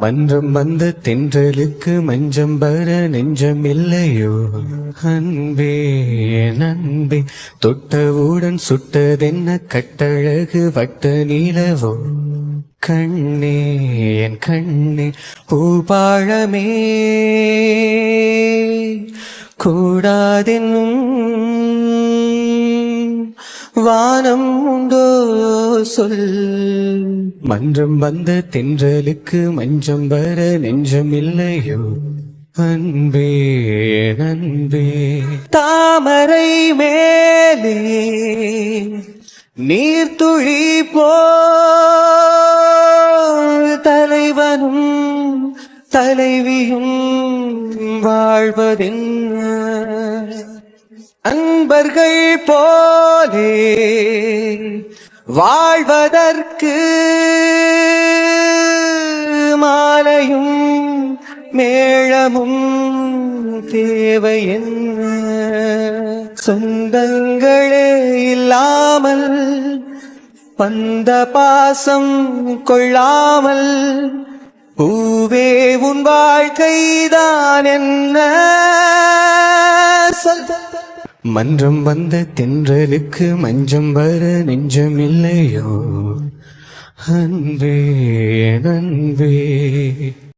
மன்றம் வந்த தென்றலுக்கு மஞ்சம் வர நெஞ்சம் இல்லையோ அன்பே நன்பே. தொட்டவுடன் சுட்டதென்ன கட்டழகு வட்ட நீளவோ கண்ணே என் கண்ணே பூபாழமே கூடாதென்னும் வானம் உண்டோ சொல். மன்றம் வந்த தென்றலுக்கு மஞ்சம் வர நெஞ்சம் இல்லையோ அன்பே அன்பே தாமரை மேலே நீர்த்துழி போ. தலைவனும் தலைவியும் வாழ்வதென்ன? அன்பர்கள் போலே வாழ்வதற்கு மாலையும் மேளமும் தேவை என்ன சொந்தங்களே இல்லாமல் பந்த பாசம் கொள்ளாமல் பூவே உன் வாழ்க்கைதான் என்ன? மன்றம் வந்த தென்றலுக்கு மஞ்சம் வர நெஞ்சம் இல்லையோ அன்பே அன்பே.